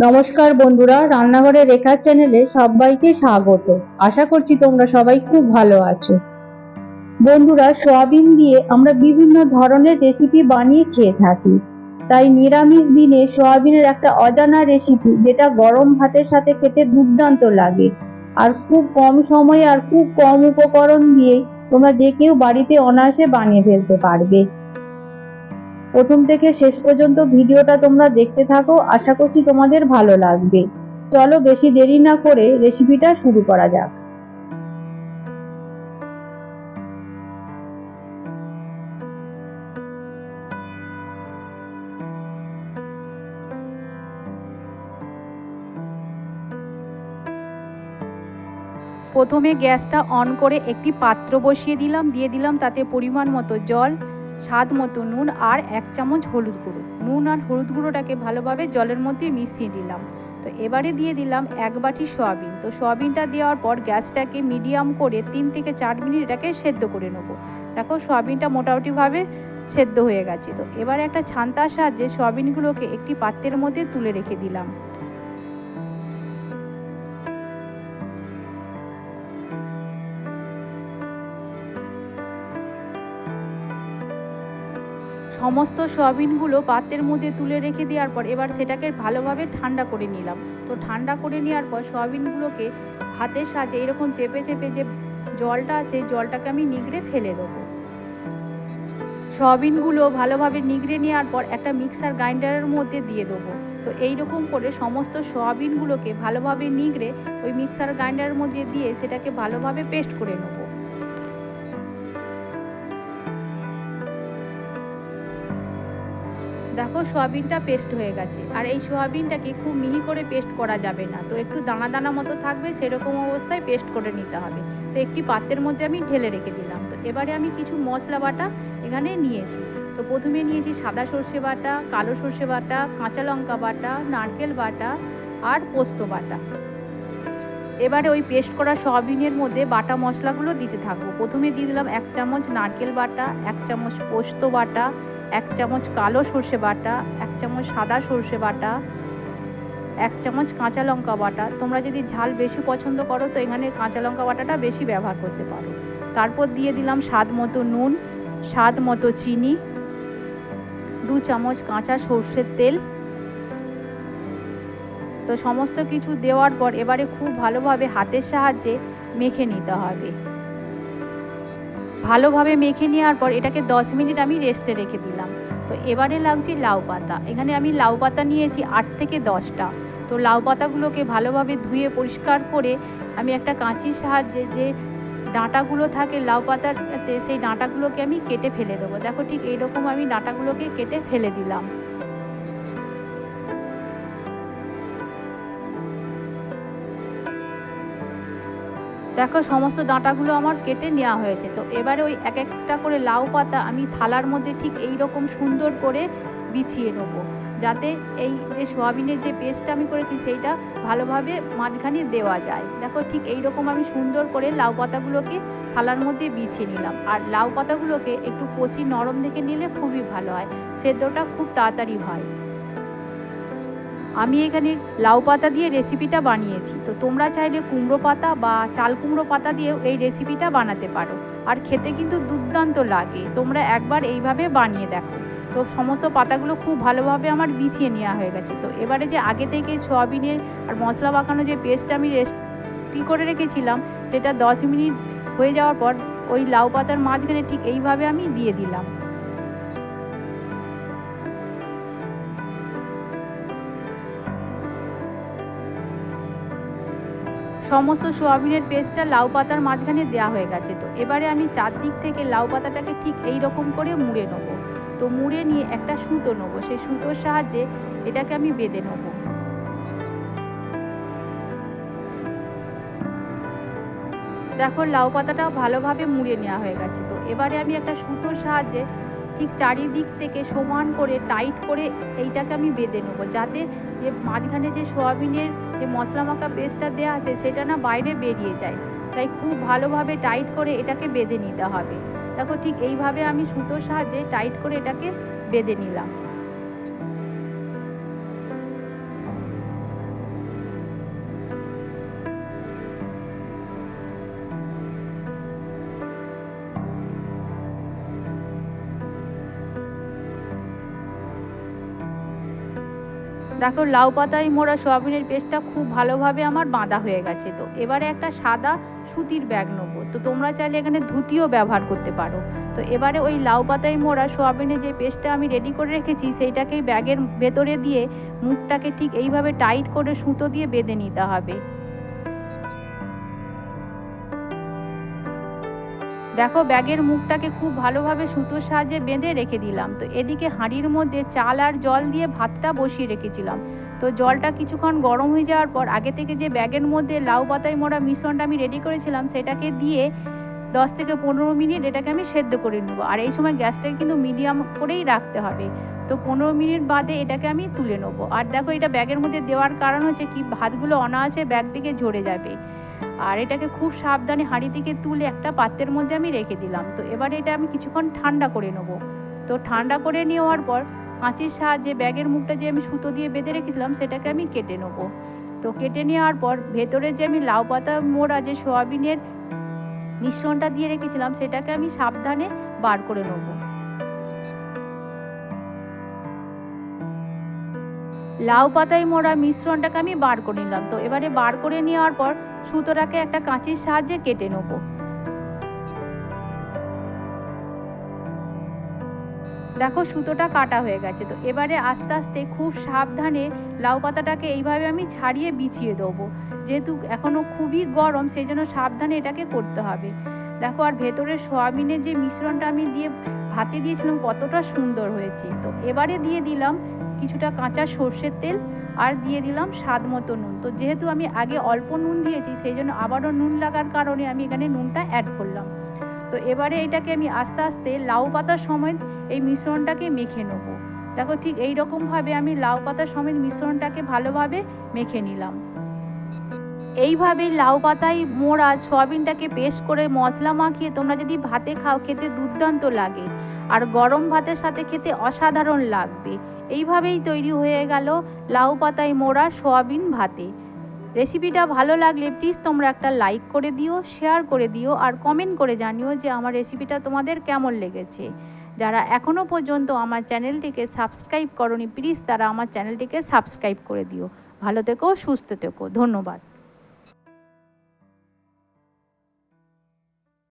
নমস্কার বন্ধুরা রান্নাঘরে রেখার চ্যানেলে সবাইকে স্বাগত। আশা করছি তোমরা সবাই খুব ভালো আছো। বন্ধুরা, সয়াবিন দিয়ে আমরা বিভিন্ন ধরনের রেসিপি বানিয়ে খেয়ে থাকি। তাই নিরামিষ দিনে সয়াবিনের একটা অজানা রেসিপি যেটা গরম ভাতের সাথে খেতে দুর্দান্ত লাগে। আর খুব কম সময়ে আর খুব কম উপকরণ দিয়ে তোমরা যে কেউ বাড়িতে অনায়াসে বানিয়ে ফেলতে পারবে। প্রথম থেকে শেষ পর্যন্ত ভিডিওটা তোমরা দেখতে থাকো। আশা করছি তোমাদের ভালো লাগবে। চলো বেশি দেরি না করে রেসিপিটা শুরু করা যাক। প্রথমে গ্যাসটা অন করে একটি পাত্র বসিয়ে দিলাম। দিয়ে দিলাম তাতে পরিমাণ মতো জল। স্বাদ মতো নুন আর এক চামচ হলুদ গুঁড়ো। নুন আর হলুদ গুঁড়োটাকে ভালোভাবে জলের মধ্যে মিশিয়ে দিলাম। তো এবারে দিয়ে দিলাম এক বাটি সয়াবিন। তো সয়াবিনটা দেওয়ার পর গ্যাসটাকে মিডিয়াম করে তিন থেকে চার মিনিট এটাকে সেদ্ধ করে নেব। দেখো সয়াবিনটা মোটামুটিভাবে সেদ্ধ হয়ে গেছে। তো এবারে একটা ছান্তার সাহায্যে সয়াবিনগুলোকে একটি পাত্রের মধ্যে তুলে রেখে দিলাম। সমস্ত সয়াবিনগুলো পাত্রের মধ্যে তুলে রেখে দেওয়ার পর এবার সেটাকে ভালোভাবে ঠান্ডা করে নিলাম। তো ঠান্ডা করে নেওয়ার পর সয়াবিনগুলোকে হাতের সাহায্যে এরকম চেপে চেপে যে জলটা আছে জলটাকে আমি নিগড়ে ফেলে দেবো। সয়াবিনগুলো ভালোভাবে নিগড়ে নেওয়ার পর একটা মিক্সার গ্রাইন্ডারের মধ্যে দিয়ে দেবো। তো এই রকম করে সমস্ত সয়াবিনগুলোকে ভালোভাবে নিগড়ে ওই মিক্সার গ্রাইন্ডারের মধ্যে দিয়ে সেটাকে ভালোভাবে পেস্ট করে নেব। দেখো সয়াবিনটা পেস্ট হয়ে গেছে। আর এই সয়াবিনটাকে খুব মিহি করে পেস্ট করা যাবে না। তো একটু দানা দানা মতো থাকবে, সেরকম অবস্থায় পেস্ট করে নিতে হবে। তো একটি পাত্রের মধ্যে আমি ঢেলে রেখে দিলাম। তো এবারে আমি কিছু মশলা বাটা এখানে নিয়েছি। তো প্রথমে নিয়েছি সাদা সর্ষে বাটা, কালো সর্ষে বাটা, কাঁচা লঙ্কা বাটা, নারকেল বাটা আর পোস্ত বাটা। এবারে ওই পেস্ট করা সয়াবিনের মধ্যে বাটা মশলাগুলো দিতে থাকব। প্রথমে দিয়ে দিলাম এক চামচ নারকেল বাটা, এক চামচ পোস্ত বাটা এক চামচ কালো সর্ষে বাটা, এক চামচ সাদা সর্ষে বাটা, এক চামচ কাঁচা লঙ্কা বাটা। তোমরা যদি ঝাল বেশি পছন্দ করো, তো এখানে কাঁচা লঙ্কা বাটাটা বেশি ব্যবহার করতে পারো। তারপর দিয়ে দিলাম স্বাদ মতো নুন, স্বাদ মতো চিনি, দু চামচ কাঁচা সর্ষের তেল। তো সমস্ত কিছু দেওয়ার পর এবারে খুব ভালোভাবে হাতের সাহায্যে মেখে নিতে হবে। ভালোভাবে মেখে নেওয়ার পর এটাকে দশ মিনিট আমি রেস্টে রেখে দিলাম। তো এবারে লাগছে লাউ পাতা। এখানে আমি লাউ পাতা নিয়েছি আট থেকে দশটা। তো লাউ পাতাগুলোকে ভালোভাবে ধুয়ে পরিষ্কার করে আমি একটা কাঁচির সাহায্যে যে ডাঁটাগুলো থাকে লাউ পাতাতে, সেই ডাঁটাগুলোকে আমি কেটে ফেলে দেবো। দেখো ঠিক এইরকম আমি ডাঁটাগুলোকে কেটে ফেলে দিলাম। দেখো, সমস্ত ডাঁটাগুলো আমার কেটে নেওয়া হয়েছে। তো এবারে ওই এক একটা করে লাউ পাতা আমি থালার মধ্যে ঠিক এই রকম সুন্দর করে বিছিয়ে নেব। যাতে এই যে সোয়াবিনের যে পেস্টটা আমি করেছি, সেইটা ভালোভাবে মাঝখানে দেওয়া যায়। দেখো, ঠিক এই রকম আমি সুন্দর করে লাউ পাতাগুলোকে থালার মধ্যে বিছিয়ে নিলাম। আর লাউ পাতাগুলোকে একটু কচি নরম দেখে নিলে খুবই ভালো হয়। সেদ্ধটা খুব তাড়াতাড়ি হয়। আমি এখানে লাউ পাতা দিয়ে রেসিপিটা বানিয়েছি। তো তোমরা চাইলে কুমড়ো পাতা বা চাল কুমড়ো পাতা দিয়েও এই রেসিপিটা বানাতে পারো। আর খেতে কিন্তু দুর্দান্ত লাগে। তোমরা একবার এইভাবে বানিয়ে দেখো। তো সমস্ত পাতাগুলো খুব ভালোভাবে আমার বিছিয়ে নেওয়া হয়ে গেছে। তো এবারে যে আগে থেকে সয়াবিনের আর মশলা পাকানো যে পেস্ট আমি রেস্টি করে রেখেছিলাম, সেটা দশ মিনিট হয়ে যাওয়ার পর ওই লাউ পাতার মাঝখানে ঠিক এইভাবে আমি দিয়ে দিলাম। সমস্ত সোয়াবিনের পেস্টটা লাউ পাতার মাঝখানে দেওয়া হয়ে গেছে তো। এবারে আমি চারদিক থেকে লাউ পাতাটাকে ঠিক এই রকম করে মুড়ে নেব। তো মুড়ে নিয়ে একটা সুতো নেব। সেই সুতোর সাহায্যে এটাকে আমি বেঁধে নেব। দেখো, লাউ পাতাটা ভালোভাবে মুড়ে নেওয়া হয়ে গেছে তো। এবারে আমি একটা সুতোর সাহায্যে ঠিক চারিদিক থেকে সমান করে টাইট করে এইটাকে আমি বেঁধে নেব। যাতে যে মাঝখানে যে সোয়াবিনের যে মশলা মাখা পেস্টটা দেওয়া আছে, সেটা না বাইরে বেরিয়ে যায়। তাই খুব ভালোভাবে টাইট করে এটাকে বেঁধে নিতে হবে। দেখো ঠিক এইভাবে আমি সুতোর সাহায্যে টাইট করে এটাকে বেঁধে নিলাম। দেখো, লাউ পাতায় মোড়া সোয়াবিনের পেস্টটা খুব ভালোভাবে আমার বাঁধা হয়ে গেছে তো। এবারে একটা সাদা সুতির ব্যাগ নেব। তো তোমরা চাইলে এখানে ধুতিও ব্যবহার করতে পারো। তো এবারে ওই লাউ পাতায় মোড়া সোয়াবিনের যে পেস্টটা আমি রেডি করে রেখেছি সেইটাকেই ব্যাগের ভেতরে দিয়ে মুখটাকে ঠিক এইভাবে টাইট করে সুতো দিয়ে বেঁধে নিতে হবে। দেখো, ব্যাগের মুখটাকে খুব ভালোভাবে সুতোর সাহায্যে বেঁধে রেখে দিলাম। তো এদিকে হাঁড়ির মধ্যে চাল আর জল দিয়ে ভাতটা বসিয়ে রেখেছিলাম। তো জলটা কিছুক্ষণ গরম হয়ে যাওয়ার পর আগে থেকে যে ব্যাগের মধ্যে লাউ পাতায় মোড়া মিশ্রণটা আমি রেডি করেছিলাম, সেটাকে দিয়ে দশ থেকে পনেরো মিনিট এটাকে আমি সেদ্ধ করে নেব। আর এই সময় গ্যাসটাকে কিন্তু মিডিয়াম করেই রাখতে হবে। তো পনেরো মিনিট বাদে এটাকে আমি তুলে নেব। আর দেখো, এটা ব্যাগের মধ্যে দেওয়ার কারণ হচ্ছে কি, ভাতগুলো অনায়াসে ব্যাগ থেকে ঝরে যাবে। আর এটাকে খুব সাবধানে হাঁড়ি থেকে তুলে একটা পাত্রের মধ্যে আমি রেখে দিলাম। তো এবারে এটা আমি কিছুক্ষণ ঠান্ডা করে নেব। তো ঠান্ডা করে নেওয়ার পর কাঁচির সাহায্যে ব্যাগের মুখটা যে আমি সুতো দিয়ে বেঁধে রেখেছিলাম, সেটাকে আমি কেটে নেব। তো কেটে নেওয়ার পর ভেতরে যে আমি লাউ পাতা মোড়া যে সোয়াবিনের মিশ্রণটা দিয়ে রেখেছিলাম, সেটাকে আমি সাবধানে বার করে নেব। লাউ পাতায় মোড়া মিশ্রণটাকে আমি বার করে নিলাম। তো এবারে বার করে নেওয়ার পর সুতোটাকে একটা কাঁচির সাহায্যে কেটে নেব। দেখো সুতোটা কাটা হয়ে গেছে। তো এবারে আস্তে আস্তে খুব সাবধানে লাউ পাতাটাকে এইভাবে আমি ছাড়িয়ে বিছিয়ে দেবো। যেহেতু এখনও খুবই গরম, সেই জন্য সাবধানে এটাকে করতে হবে। দেখো আর ভেতরে সয়াবিনের যে মিশ্রণটা আমি দিয়ে ভাতে দিয়েছিলাম কতটা সুন্দর হয়েছে। তো এবারে দিয়ে দিলাম কিছুটা কাঁচা সর্ষের তেল আর দিয়ে দিলাম স্বাদ মতো নুন। তো যেহেতু আমি আগে অল্প নুন দিয়েছি, সেই জন্য আবারও নুন লাগার কারণে আমি এখানে নুনটা অ্যাড করলাম। তো এবারে এটাকে আমি আস্তে আস্তে লাউ পাতার সময় এই মিশ্রণটাকে মেখে নেব। দেখো ঠিক এই রকমভাবে আমি লাউ পাতার সমেত মিশ্রণটাকে ভালোভাবে মেখে নিলাম। এইভাবে লাউ পাতায় মোড়া সয়াবিনটাকে পেস্ট করে মশলা মাখিয়ে তোমরা যদি ভাতে খাও, খেতে দুর্দান্ত লাগে। আর গরম ভাতের সাথে খেতে অসাধারণ লাগবে। এইভাবেই তৈরি হয়ে গেল লাউ পাতায় মোড়া সোয়াবিন ভাতে। রেসিপিটা ভালো লাগলে প্লিজ তোমরা একটা লাইক করে দিও শেয়ার করে দিও আর কমেন্ট করে জানিও যে আমার রেসিপিটা তোমাদের কেমন লেগেছে। যারা এখনও পর্যন্ত আমার চ্যানেলটিকে সাবস্ক্রাইব করনি প্লিজ তারা আমার চ্যানেলটিকে সাবস্ক্রাইব করে দিও। ভালো থেকো, সুস্থ থেকো, ধন্যবাদ।